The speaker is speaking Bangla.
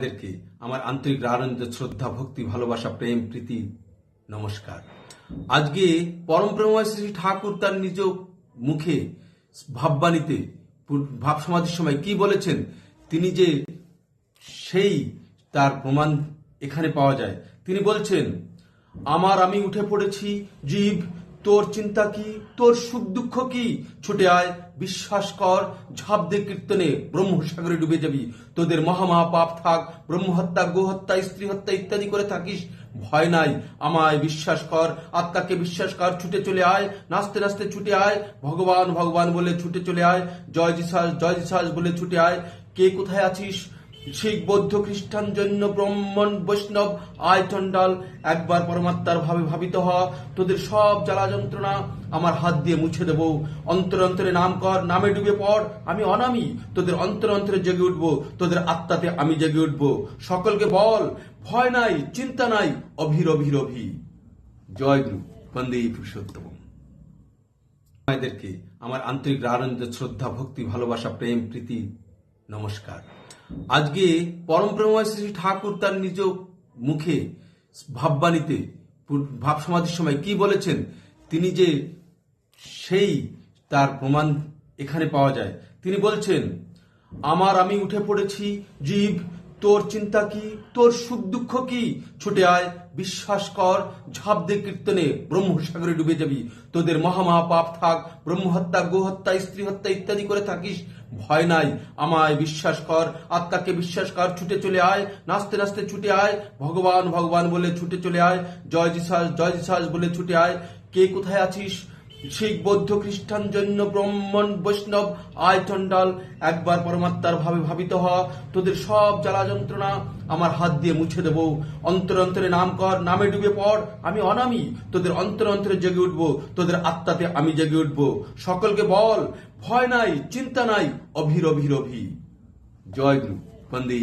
তাদেরকে আমার আন্তরিক আনন্দ শ্রদ্ধা, ভক্তি, ভালোবাসা, প্রেম, প্রীতি, নমস্কার। আজকে পরম শ্রী ঠাকুর তার নিজ মুখে ভাববাণীতে ভাব সমাধির সময় কি বলেছেন, তিনি যে সেই তার প্রমাণ এখানে পাওয়া যায়। তিনি বলছেন, আমার আমি উঠে পড়েছি জীব তোর চিন্তা কি? তোর সুখ দুঃখ কি? ছুটে আয়, বিশ্বাস কর, ঝাঁপ দে কীর্তনে ব্রহ্মসাগরে ডুবে যাবি। তোদের মহামহা পাপ থাক, ব্রহ্মহত্যা, গোহত্যা স্ত্রী হত্যা ইত্যাদি করে থাকিস। ভয় নাই, আমায় বিশ্বাস কর, আত্মাকে বিশ্বাস কর, ছুটে চলে আয়, নাচতে নাচতে ছুটে আয়, ভগবান ভগবান বলে ছুটে চলে আয়, জয় জিসাস জয় জিসাস বলে ছুটে আয়। কে কোথায় আছিস? শিখ বৌদ্ধ খ্রিস্টান জৈন ব্রাহ্মণ বৈষ্ণব আয় একবার পরমাত্মার ভাবে ভাবিত হ। তোদের সব জ্বালা যন্ত্রণা আমার হাত দিয়ে মুছে দেব। অন্তর অন্তরে নাম কর নামে ডুবে পড়। আমি অনামি, তোদের অন্তর অন্তরে জেগে উঠবো। তোদের আত্মাতে আমি জেগে উঠবো। সকলকে বল, ভয় নাই, চিন্তা নাই অভির অভির অভি জয় গুরু, বন্দে পুরুষোত্তম। মায়েদেরকে আমার আন্তরিক আনন্দ শ্রদ্ধা, ভক্তি, ভালোবাসা, প্রেম, প্রীতি নমস্কার। আজকে পরম প্রেমময় শ্রী ঠাকুর তার নিজ মুখে ভাববাণীতে ভাব সমাধির সময় কি বলেছেন, তিনি যে সেই তার প্রমাণ এখানে পাওয়া যায়। তিনি বলছেন, আমার আমি উঠে পড়েছি জীব তোর চিন্তা কি? তোর সুখ দুঃখ কি? ছুটে আয়, বিশ্বাস কর, ঝাঁপ দে কীর্তনে ব্রহ্মসাগরে ডুবে যাবি। তোদের মহামহা পাপ থাক, ব্রহ্মহত্যা, গোহত্যা স্ত্রী হত্যা ইত্যাদি করে থাকিস। ভয় নাই, আমায় বিশ্বাস কর, আত্মাকে বিশ্বাস কর, ছুটে চলে আয়, নাচতে নাচতে ছুটে আয়, ভগবান ভগবান বলে ছুটে চলে আয়, জয় জিসাস জয় জিসাস বলে ছুটে আয়। কে কোথায় আছিস? শিখ বৌদ্ধ খ্রিস্টান জৈন ব্রাহ্মণ বৈষ্ণব আয় একবার পরমাত্মার ভাবে ভাবিত হ। তোদের সব জ্বালা যন্ত্রণা আমার হাত দিয়ে মুছে দেব। অন্তর অন্তরে নাম কর, নামে ডুবে পড়। আমি অনামি, তোদের অন্তর অন্তরে জেগে উঠব। তোদের আত্মাতে আমি জেগে উঠব। সকলকে বল, ভয় নাই, চিন্তা নাই অভির অভির অভি জয় গুরু, বন্দে